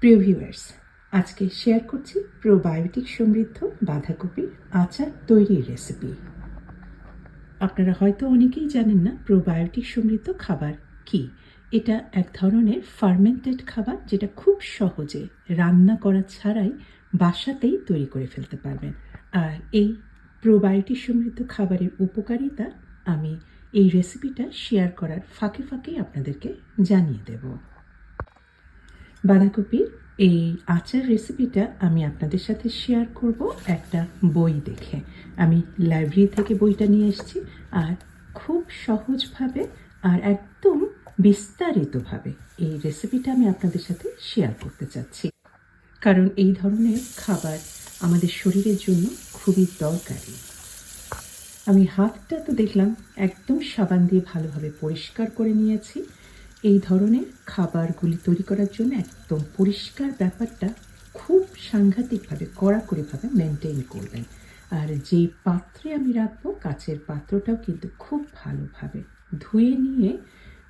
প্রিয় ভিউয়ার্স আজকে শেয়ার করছি প্রোবায়োটিক সমৃদ্ধ বাঁধাকপির আচার তৈরির রেসিপি আপনারা হয়তো অনেকেই জানেন না প্রোবায়োটিক সমৃদ্ধ খাবার কি। এটা এক ধরনের ফার্মেন্টেড খাবার যেটা খুব সহজে রান্না করা ছাড়াই বাসাতেই তৈরি করে ফেলতে পারবেন। আর এই প্রোবায়োটিক সমৃদ্ধ খাবারের উপকারিতা আমি এই রেসিপিটা শেয়ার করার ফাঁকে ফাঁকেই আপনাদেরকে জানিয়ে দেবো। বাঁধাকপির এই আচার রেসিপিটা আমি আপনাদের সাথে শেয়ার করব একটা বই দেখে। আমি লাইব্রেরি থেকে বইটা নিয়ে এসেছি আর খুব সহজভাবে আর একদম বিস্তারিতভাবে এই রেসিপিটা আমি আপনাদের সাথে শেয়ার করতে চাচ্ছি। কারণ এই ধরনের খাবার আমাদের শরীরের জন্য খুবই দরকারি। আমি হাতটা তো দেখলাম একদম সাবান দিয়ে ভালোভাবে পরিষ্কার করে নিয়েছি। এই ধরনের খাবারগুলি তৈরি করার জন্য একদম পরিষ্কার ব্যাপারটা খুব সাংঘাতিকভাবে, কড়াকড়িভাবে মেনটেন করবেন। আর যেই পাত্রে আমি রাখব, কাচের পাত্রটাও কিন্তু খুব ভালোভাবে ধুয়ে নিয়ে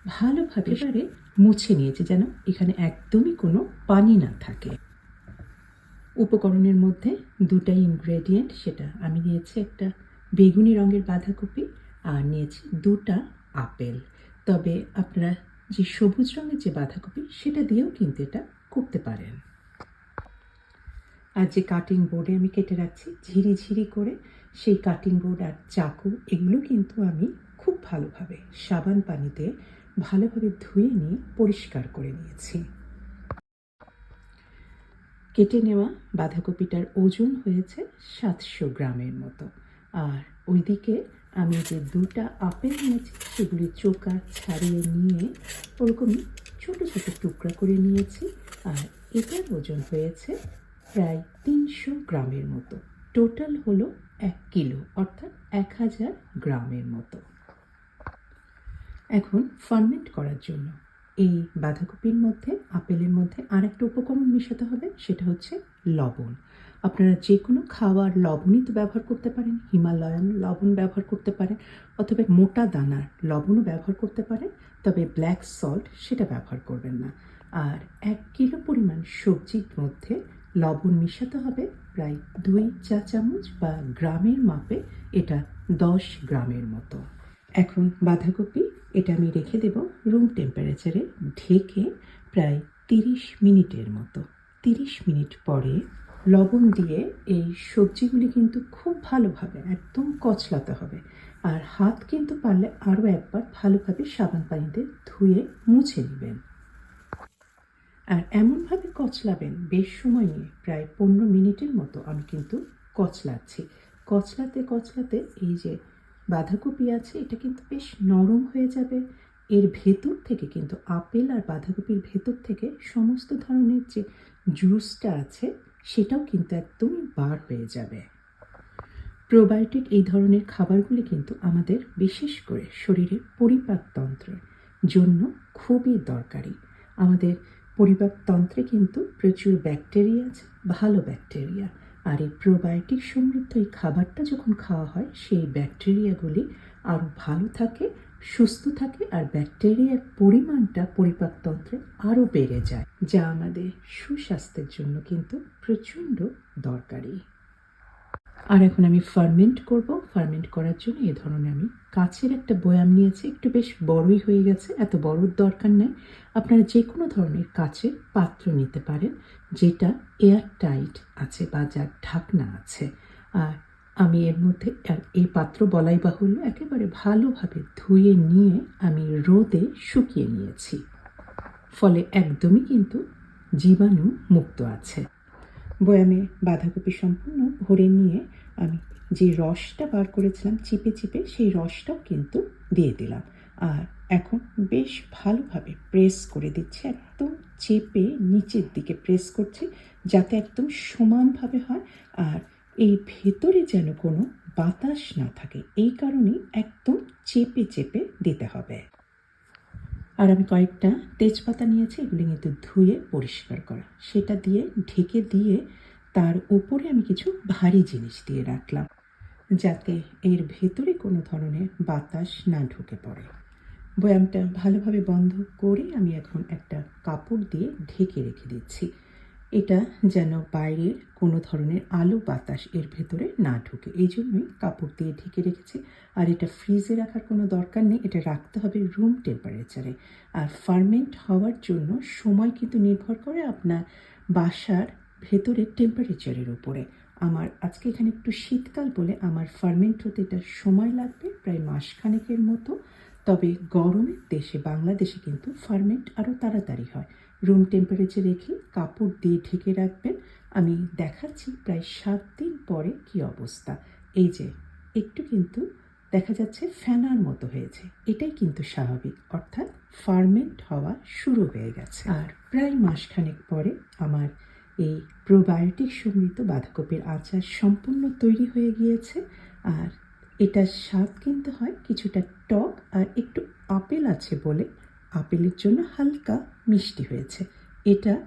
ভালোভাবে এবারে মুছে নিয়েছে যেন এখানে একদমই কোনো পানি না থাকে। উপকরণের মধ্যে দুটা ইনগ্রেডিয়েন্ট সেটা আমি নিয়েছি একটা বেগুনি রঙের বাঁধাকপি আর নিয়েছি দুটা আপেল। তবে আপনারা যে সবুজ রঙের যে বাঁধাকপি, সেটা দিয়েও কিন্তু এটা করতে পারেন। আর যে কাটিং বোর্ডে আমি কেটে রাখছি, ঝিরি ঝিরি করে সেই কাটিং বোর্ড আর চাকু, এগুলো কিন্তু আমি খুব ভালোভাবে সাবান পানিতে ভালোভাবে ধুয়ে নিয়ে পরিষ্কার করে নিয়েছি। কেটে নেওয়া বাঁধাকপিটার ওজন হয়েছে সাতশো গ্রামের মতো। আর ওইদিকে আমি যে দুটা আপেল নিয়েছি সেগুলি চোকা ছাড়িয়ে নিয়ে ওরকমই ছোটো ছোটো টুকরা করে নিয়েছি। আর এটার ওজন হয়েছে প্রায় তিনশো গ্রামের মতো। টোটাল হলো এক কিলো, অর্থাৎ এক হাজার গ্রামের মতো। এখন ফার্মেন্ট করার জন্য এই বাঁধাকপির মধ্যে, আপেলের মধ্যে আর একটা উপকরণ মেশাতে হবে, সেটা হচ্ছে লবণ। আপনারা যে কোনো খাওয়ার লবণই তো ব্যবহার করতে পারেন, হিমালয়ান লবণ ব্যবহার করতে পারেন, অথবা মোটা দানার লবণও ব্যবহার করতে পারেন, তবে ব্ল্যাক সল্ট সেটা ব্যবহার করবেন না। আর এক কিলো পরিমাণ সবজির মধ্যে লবণ মিশাতে হবে, প্রায় দুই চা চামচ বা গ্রামের মাপে, এটা দশ গ্রামের মতো। এখন বাঁধাকপি, এটা আমি রেখে দেব রুম টেম্পারেচারে ঢেকে প্রায় তিরিশ মিনিটের মতো। তিরিশ মিনিট পরে লবণ দিয়ে এই সবজিগুলি কিন্তু খুব ভালোভাবে, একদম কচলাতে হবে। আর হাত কিন্তু পারলে আরও একবার ভালোভাবে সাবান পানিতে ধুয়ে মুছে নেবেন। আর এমনভাবে কচলাবেন, বেশ সময় নিয়ে, প্রায় পনেরো মিনিটের মতো আমি কিন্তু কচলাচ্ছি। কচলাতে কচলাতে এই যে বাঁধাকপি আছে, এটা কিন্তু বেশ নরম হয়ে যাবে। এর ভেতর থেকে কিন্তু আপেল আর বাঁধাকপির ভেতর থেকে সমস্ত ধরনের যে জুসটা আছে সেটাও কিন্তু একদমই বার হয়ে যাবে। প্রোবায়োটিক এই ধরনের খাবারগুলি কিন্তু আমাদের বিশেষ করে শরীরের পরিপাকতন্ত্রের জন্য খুবই দরকারি। আমাদের পরিপাকতন্ত্রে কিন্তু প্রচুর ব্যাকটেরিয়া আছে, ভালো ব্যাকটেরিয়া। আর এই প্রোবায়োটিক সমৃদ্ধ এই খাবারটা যখন খাওয়া হয়, সেই ব্যাকটেরিয়াগুলি আরও ভালো থাকে, সুস্থ থাকে আর ব্যাকটেরিয়ার পরিমাণটা পরিপাকতন্ত্রে আরও বেড়ে যায়, যা আমাদের সুস্বাস্থ্যের জন্য কিন্তু প্রচণ্ড দরকারি। আর এখন আমি ফার্মেন্ট করব। ফার্মেন্ট করার জন্য এ ধরনের আমি কাছের একটা বয়াম নিয়েছি। একটু বেশ বড়ই হয়ে গেছে, এত বড়র দরকার নেই। আপনারা যে কোনো ধরনের কাচের পাত্র নিতে পারেন, যেটা এয়ার টাইট আছে বা যার ঢাকনা আছে। আর আমি এর মধ্যে এই পাত্র বলাই বাহুল্য, একেবারে ভালোভাবে ধুয়ে নিয়ে আমি রোদে শুকিয়ে নিয়েছি। ফলে একদমই কিন্তু জীবাণু মুক্ত আছে। বয়ামে বাঁধাকপি সম্পূর্ণ ভরে নিয়ে আমি যে রসটা বার করেছিলাম চিপে চিপে, সেই রসটাও কিন্তু দিয়ে দিলাম। আর এখন বেশ ভালোভাবে প্রেস করে দিচ্ছি, একদম চেপে নিচের দিকে প্রেস করছি যাতে একদম সমানভাবে হয় আর এই ভেতরে যেন কোনো বাতাস না থাকে। এই কারণেই একদম চেপে চেপে দিতে হবে। আর আমি কয়েকটা তেজপাতা নিয়েছি, এগুলি কিন্তু ধুয়ে পরিষ্কার করা। সেটা দিয়ে, ঢেকে দিয়ে তার উপরে আমি কিছু ভারী জিনিস দিয়ে রাখলাম, যাতে এর ভেতরে কোনো ধরনের বাতাস না ঢুকে পড়ে। বয়ামটা ভালোভাবে বন্ধ করে আমি এখন একটা কাপড় দিয়ে ঢেকে রেখে দিচ্ছি। এটা যেন বাইরের কোনো ধরনের আলো বাতাস এর ভেতরে না ঢুকে। এই জন্যই কাপড় দিয়ে ঢেকে রেখেছি। আর এটা ফ্রিজে রাখার কোনো দরকার নেই। এটা রাখতে হবে রুম টেম্পারেচারে আর ফার্মেন্ট হওয়ার জন্য সময় কিন্তু নির্ভর করে আপনার বাসার ভেতরের টেম্পারেচারের উপরে। আমার আজকে এখানে একটু শীতকাল বলে আমার ফার্মেন্ট হতে এটা সময় লাগবে, প্রায় মাসখানেকের মতো। তবে গরমের দেশে, বাংলাদেশে কিন্তু ফার্মেন্ট আরও তাড়াতাড়ি হয়। রুম টেম্পারেচার রেখে কাপড় দিয়ে ঢেকে রাখবেন। আমি দেখাচ্ছি প্রায় সাত দিন পরে কি অবস্থা। এই যে, একটু কিন্তু দেখা যাচ্ছে ফ্যানার মতো হয়েছে। এটাই কিন্তু স্বাভাবিক। অর্থাৎ ফার্মেন্ট হওয়া শুরু হয়ে গেছে। আর প্রায় মাসখানেক পরে আমার এই প্রোবায়োটিক সমৃদ্ধ বাঁধাকপির আচার সম্পূর্ণ তৈরি হয়ে গিয়েছে। আর এটার স্বাদ কিন্তু হয় কিছুটা টক আর একটু আপেল আছে বলে আপেলের জন্য হালকা মিষ্টি হয়েছে। এটা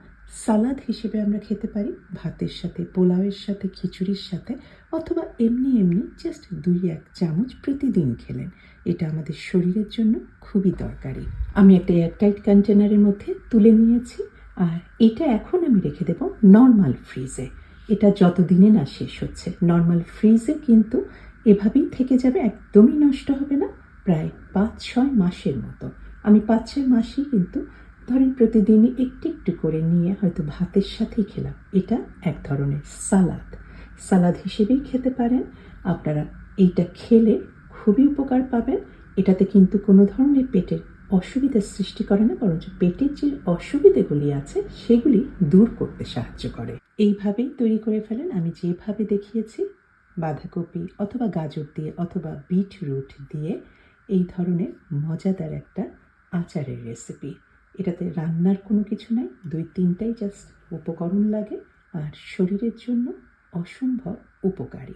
সালাদ হিসেবে আমরা খেতে পারি, ভাতের সাথে, পোলাওয়ের সাথে, খিচুড়ির সাথে, অথবা এমনি এমনি জাস্ট দুই এক চামচ প্রতিদিন খেলেন। এটা আমাদের শরীরের জন্য খুবই দরকারি। আমি একটা এয়ারটাইট কন্টেনারের মধ্যে তুলে নিয়েছি, আর এটা এখন আমি রেখে দেব নর্মাল ফ্রিজে। এটা যতদিনে না শেষ হচ্ছে। নর্মাল ফ্রিজে কিন্তু এভাবেই থেকে যাবে, একদমই নষ্ট হবে না, প্রায় পাঁচ ছয় মাসের মতো। আমি পাঁচ ছয় মাসেই কিন্তু ধরেন প্রতিদিনই একটু একটু করে নিয়ে হয়তো ভাতের সাথেই খেলাম। এটা এক ধরনের সালাদ। সালাদ হিসেবেই খেতে পারেন। আপনারা এইটা খেলে খুবই উপকার পাবেন। এটাতে কিন্তু কোনো ধরনের পেটের অসুবিধার সৃষ্টি করে না, বরঞ্চ পেটের যে অসুবিধেগুলি আছে, সেগুলি দূর করতে সাহায্য করে। এইভাবেই তৈরি করে ফেলেন। আমি যেভাবে দেখিয়েছি, বাঁধাকপি অথবা গাজর দিয়ে অথবা বিট রুট দিয়ে, এই ধরনের মজাদার একটা আচারের রেসিপি এটাতে রান্নার কোনো কিছু নাই, দুই তিনটাই জাস্ট উপকরণ লাগে, আর শরীরের জন্য অসম্ভব উপকারী।